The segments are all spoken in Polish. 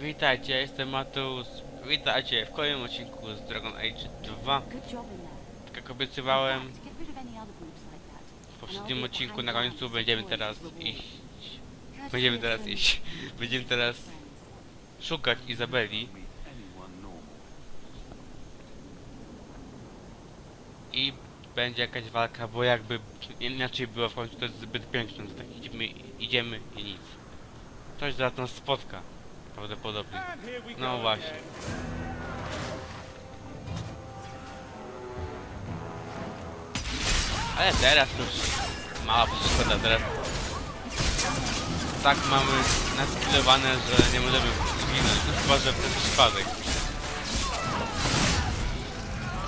Witajcie, jestem Mateusz. Witajcie w kolejnym odcinku z Dragon Age 2. Good job in there. Tak jak obiecywałem, w poprzednim odcinku na końcu będziemy teraz iść. Będziemy teraz iść. Będziemy teraz szukać Izabeli i będzie jakaś walka, bo jakby inaczej było w końcu to jest zbyt piękne, tak idziemy, idziemy i nic. Ktoś zaraz nas spotka, prawdopodobnie. No właśnie. Ale teraz już mała przeszkoda, teraz tak mamy naskilowane, że nie możemy zginąć, no chyba że przez przypadek.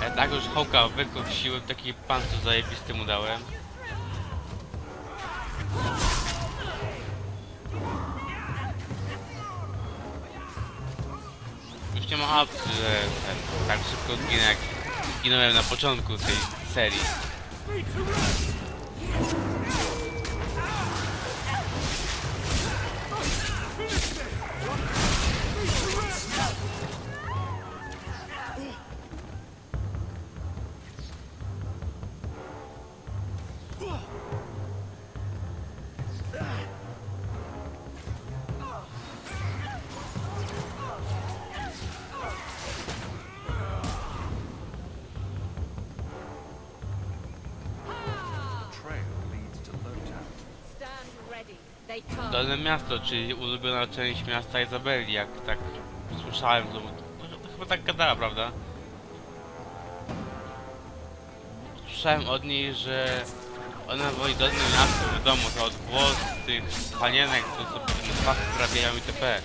Ja tak już hołka wykosiłem, taki pan co zajebisty mu dałem. Że ten, tak szybko zginę jak zginąłem na początku tej serii. Dolne Miasto, czyli ulubiona część miasta Izabeli, jak tak słyszałem, to, chyba tak gadała, prawda? Słyszałem od niej, że ona woli Dolne Miasto, wiadomo, to odgłos tych panienek, co sobie ten fach wprawiają itp.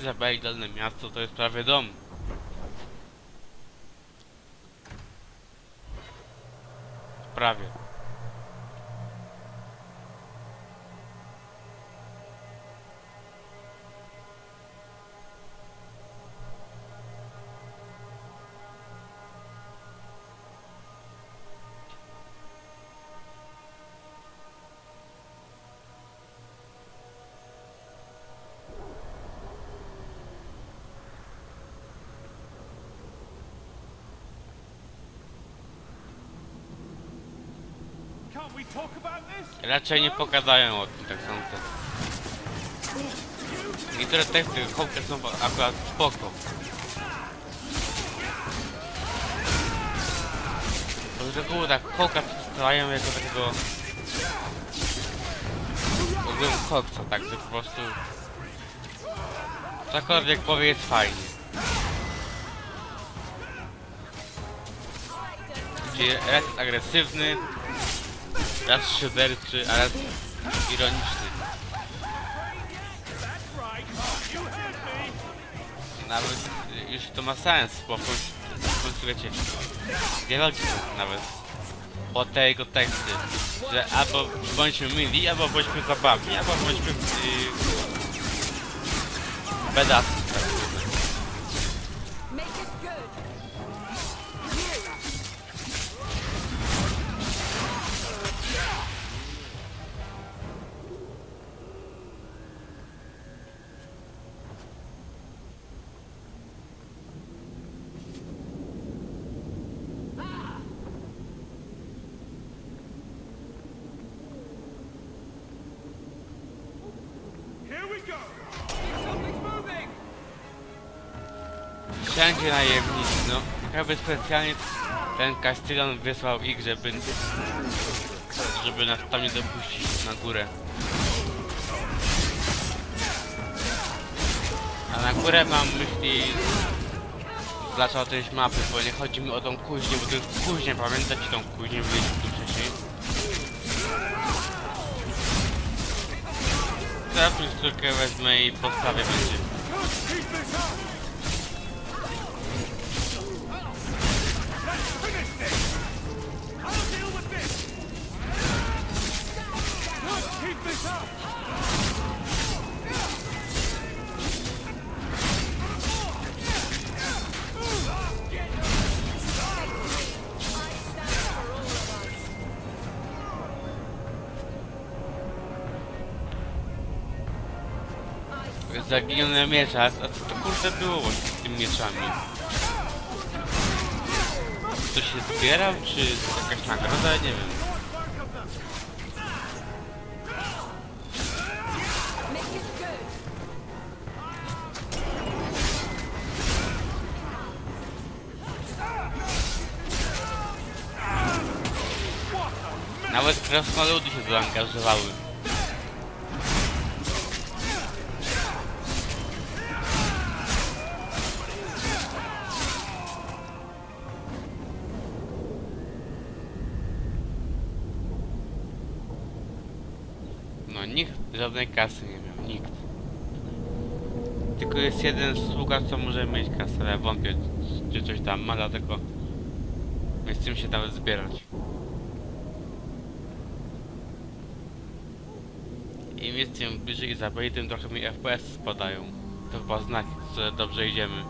Izabeli Dolne Miasto to jest prawie dom. Prawie. Raczej nie pogadają o tym, tak sądzę. Niektóre teksty Hawker są akurat spoko. Bo z reguły tak Hawka przedstawiają jako takiego... Ogólnie koksa, tak, że po prostu... Cokolwiek powie jest fajnie. Czyli raz jest agresywny, raz szyderczy, a raz ironiczny. Nawet y, już to ma sens, bo w końcu, w końcu wiecie, dialogi nawet po te jego teksty, że albo bądźmy mili, albo bądźmy zabawni, albo bądźmy yy. Jakby specjalnie ten Castillon wysłał ich, żeby... żeby nas tam nie dopuścić na górę. A na górę mam myśli... Zaczął część mapy, bo nie chodzi mi o tą kuźnię, bo to jest kuźnia, pamiętacie tą kuźnię, byliśmy tu wcześniej. Teraz pistoletkę wezmę i postawię będzie. Zaginione miecze, a co to kurde było z tymi mieczami? To się zbierał, czy jakaś nagroda? Nie wiem. Krasnoludy się zaangażowały. No nikt żadnej kasy nie miał, nikt. Tylko jest jeden sługa, co może mieć kasę, ale wątpię, czy coś tam ma, dlatego nie chcę się nawet zbierać. Im jestem bliżej Izabeli, tym trochę mi FPS spadają. To chyba znak, że dobrze idziemy.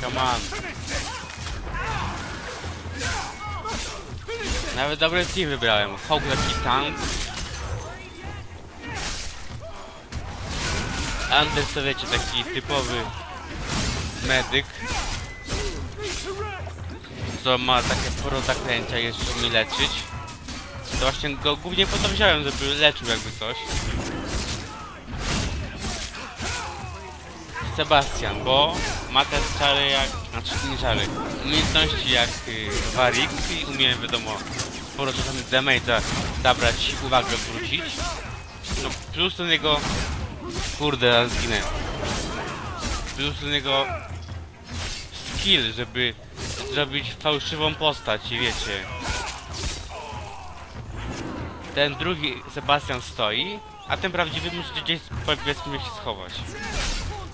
Come on. Nawet dobre team wybrałem. Hawk taki tank. Anders to wiecie, taki typowy medyk. Co ma takie sporo zaklęcia, jeszcze umie leczyć. To właśnie go głównie po to wziąłem, żeby leczył jakby coś. Sebastian, bo ma te czary jak, znaczy nie czary, umiejętności jak y, Warik i umie wiadomo sporo czasami damage'a zabrać, uwagę zwrócić. No plus ten jego, kurde, ja zginę. Plus ten jego skill, żeby zrobić fałszywą postać wiecie. Ten drugi Sebastian stoi, a ten prawdziwy musi gdzieś powiedzmy się schować.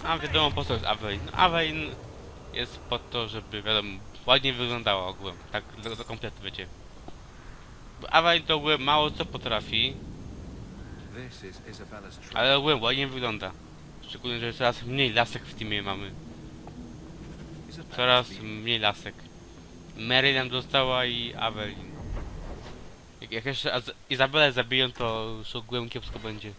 A wiadomo po co jest Avein. Avein jest po to, żeby wiadomo, ładnie wyglądała ogółem. Tak do, do kompletu wiecie. Avein to ogółem mało co potrafi, ale ogółem ładnie wygląda. Szczególnie, że coraz mniej lasek w teamie mamy. Coraz mniej lasek. Mary nam dostała i Avein. Jak, jeszcze Izabelę zabiją, to już ogółem kiepsko będzie.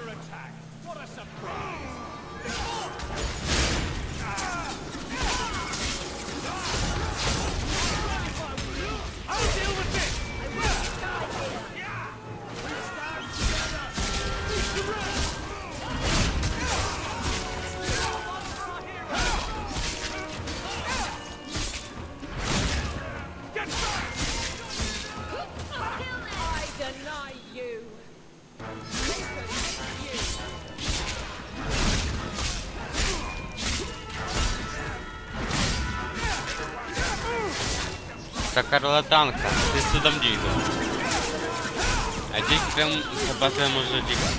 Under attack. What a surprise. Taka rola tanka, to jest cudownica. A dzięki temu Sebastian może dzięki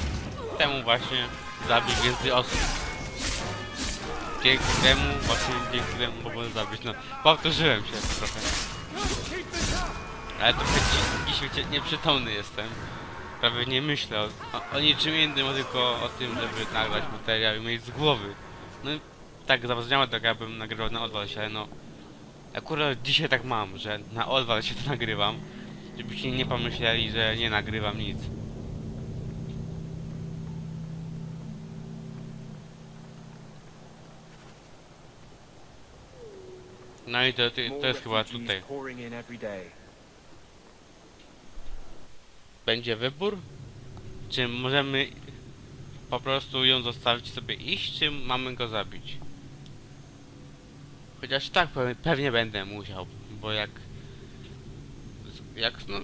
temu właśnie zabić więcej osób. Dzięki temu, właśnie dzięki temu mogą zabić, no powtórzyłem się trochę. Ale trochę dzi- dzisiaj nieprzytomny jestem. Prawie nie myślę o, o, o niczym innym, tylko o tym, żeby nagrać materiał i mieć z głowy. No i tak zabrzmiało tak jakbym nagrywał na odwal się, no Akurat dzisiaj tak mam, że na odwal się to nagrywam, żebyście nie pomyśleli, że nie nagrywam nic. No i to, to, to jest chyba tutaj. Będzie wybór? Czy możemy po prostu ją zostawić sobie iść, czy mamy go zabić? Chociaż tak pe- pewnie będę musiał, bo jak... Jak no...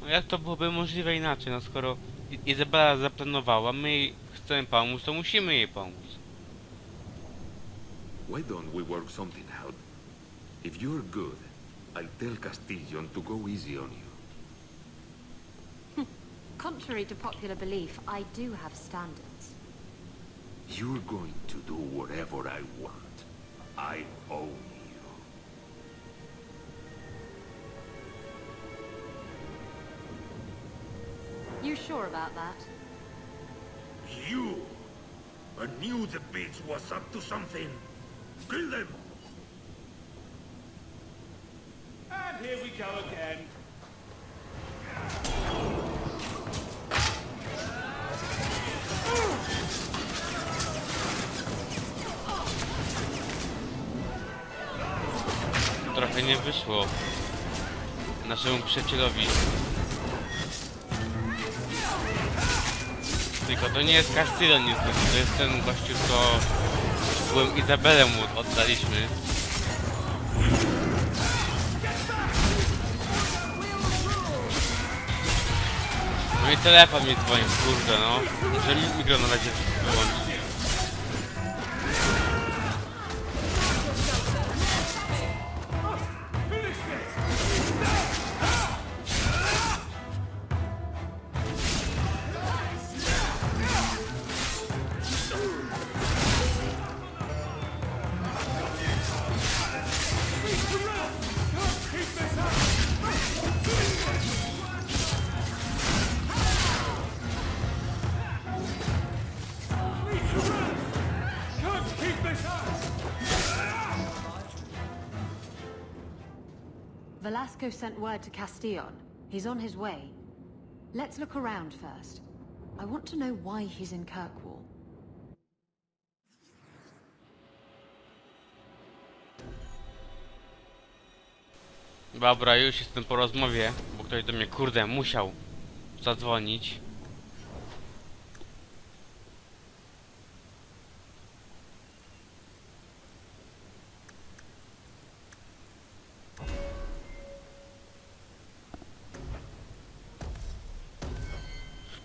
no Jak to byłoby możliwe inaczej, no skoro I- Izabela zaplanowała, my chcemy pomóc, to musimy jej pomóc. Why don't we work something out? If you're good, I'll tell Castillon to go easy on you. Contrary to popular belief, I do have standards. You're going to do whatever I want. I own you. You sure about that? You! I knew the bitch was up to something. Kill them! And here we go again. Nie wyszło naszemu przyjacielowi. Tylko to nie jest Castillon niestety, to jest ten gościu, co byłem Izabelę mu oddaliśmy. No i telefon mi dzwoni, kurde no. Muszę mi mikro na razie Velasco sent word to Castillon. He's on his way. Let's look around first. I want to know why he's in Kirkwall. Dobra, już jestem po rozmowie, bo ktoś do mnie kurde musiał zadzwonić.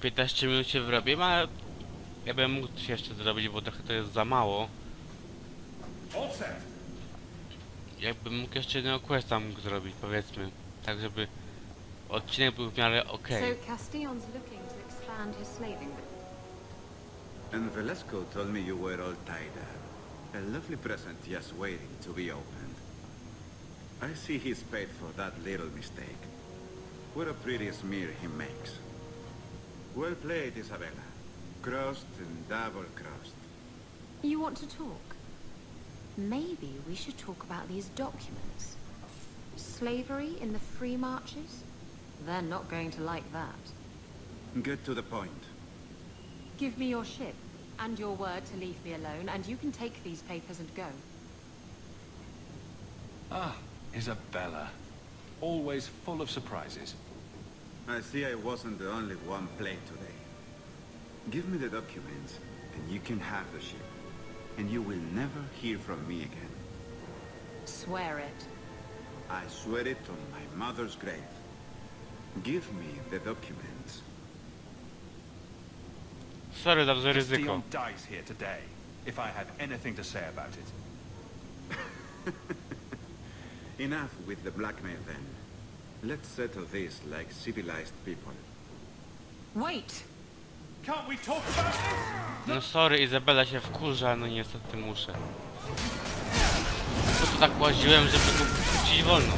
15 minut się wyrobię, ale ja bym mógł coś jeszcze zrobić, bo trochę to jest za mało. Jakbym mógł jeszcze jednego questa mógł zrobić, powiedzmy. Tak, żeby odcinek był w miarę okej. So Castillon's looking to expand his slaving. And Velasco told me you were all tied up. A lovely present just waiting to be opened. I see he's paid for that little mistake. What a pretty smear he makes. Well played, Isabella. Crossed and double-crossed. You want to talk? Maybe we should talk about these documents. Slavery in the free marches? They're not going to like that. Get to the point. Give me your ship, and your word to leave me alone, and you can take these papers and go. Ah, Isabella. Always full of surprises. I see I wasn't the only one played today. Give me the documents, and you can have the ship. And you will never hear from me again. Swear it. I swear it on my mother's grave. Give me the documents. Sorry za duże ryzyko. Dion dies here today, if I have anything to say about it. Enough with the blackmail then. Let's settle this like civilized people. Wait! Can't we talk about this? No sorry, Izabela się wkurza, no niestety muszę. Po to tak łaziłem, żeby go puścić wolno.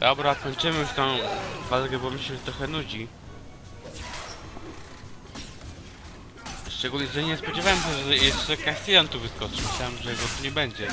Dobra, kończymy już tą walkę, bo mi się trochę nudzi. Szczególnie, że nie spodziewałem się, że jeszcze Castellan tu wyskoczy. Myślałem, że go tu nie będzie.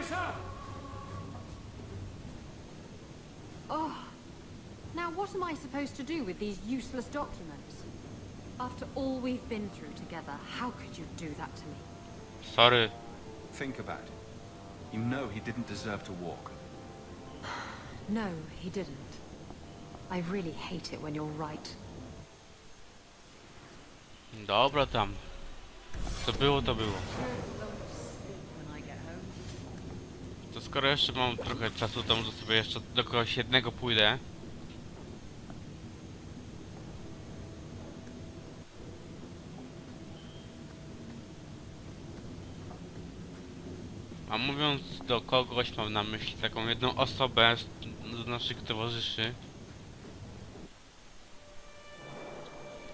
Can't keep this up! Oh. Now, what am I supposed to do with these useless documents? After all we've been through together, how could you do that to me? Sorry. Think about it. You know he didn't deserve to walk. No, he didn't. I really hate it when you're right. Dobra tam. Co było, to było. To skoro jeszcze mam trochę czasu, to może sobie jeszcze do kogoś jednego pójdę. A mówiąc do kogoś, mam na myśli taką jedną osobę z, z naszych towarzyszy.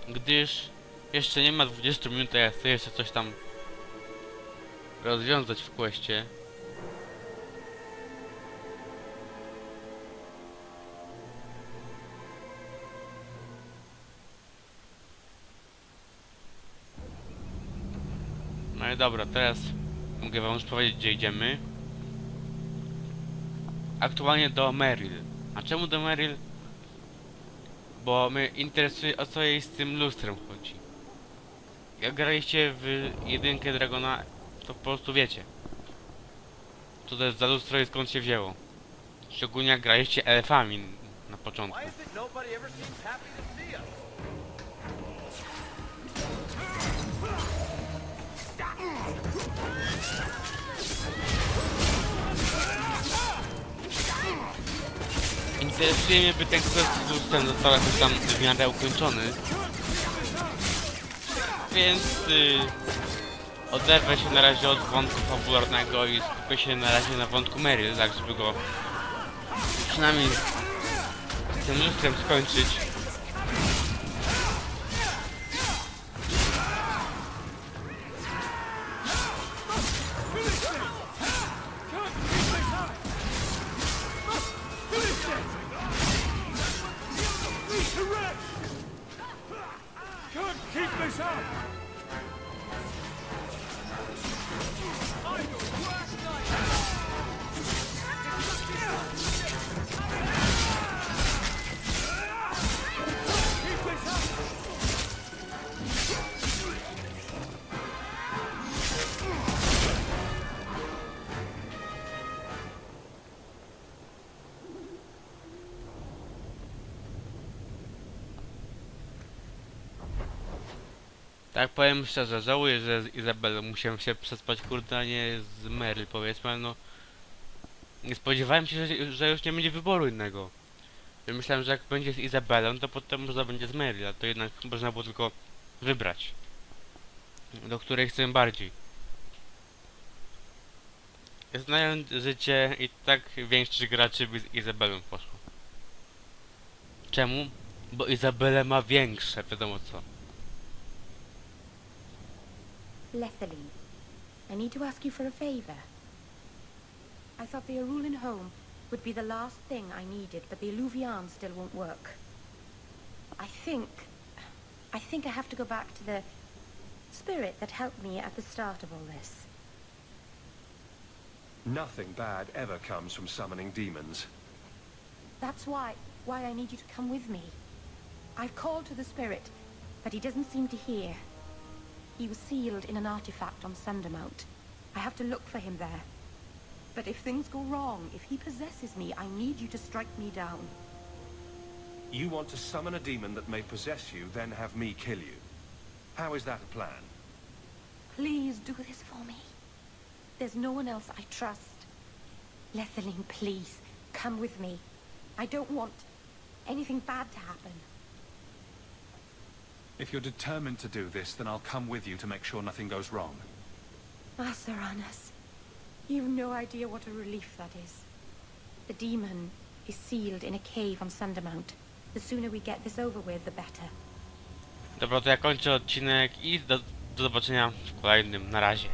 Gdyż jeszcze nie ma 20 minut, a ja chcę jeszcze coś tam rozwiązać w questie. Dobra, teraz mogę wam już powiedzieć, gdzie idziemy. Aktualnie do Meryl. A czemu do Meryl? Bo mnie interesuje o co jej z tym lustrem chodzi. Jak graliście w jedynkę Dragona, to po prostu wiecie. Co to jest za lustro i skąd się wzięło. Szczególnie jak graliście elfami na początku. Interesuje mnie, by ten quest z lustrem został jakoś tam w miarę ukończony. Więc y, oderwę się na razie od wątku fabularnego i skupię się na razie na wątku Meryl, tak żeby go przynajmniej tym lustrem skończyć. Tak powiem szczerze, żałuję, że z Izabelą musiałem się przespać kurde, a nie z Meryl powiedzmy, no nie spodziewałem się, że, że już nie będzie wyboru innego. Myślałem, że jak będzie z Izabelą, to potem można będzie z Meryl, a to jednak można było tylko wybrać. Do której chcę bardziej. Znając życie i tak większość graczy by z Izabelą poszło. Czemu? Bo Izabela ma większe, wiadomo co. Lethaline, I need to ask you for a favor. I thought the Arulan home would be the last thing I needed, but the Illuvian still won't work. I think... I think I have to go back to the spirit that helped me at the start of all this. Nothing bad ever comes from summoning demons. That's why... why I need you to come with me. I've called to the spirit, but he doesn't seem to hear. He was sealed in an artifact on Sundermount. I have to look for him there. But if things go wrong, if he possesses me, I need you to strike me down. You want to summon a demon that may possess you, then have me kill you. How is that a plan? Please do this for me. There's no one else I trust. Lethaline, please, come with me. I don't want anything bad to happen. If you're determined to do this, then I'll come with you to make sure nothing goes wrong. Ah, Master Anas, you've no idea what a relief that is. The demon is sealed in a cave on Sundermount. The sooner we get this over with, the better. Dobra, to ja kończę odcinek i do, do zobaczenia w kolejnym. Na razie.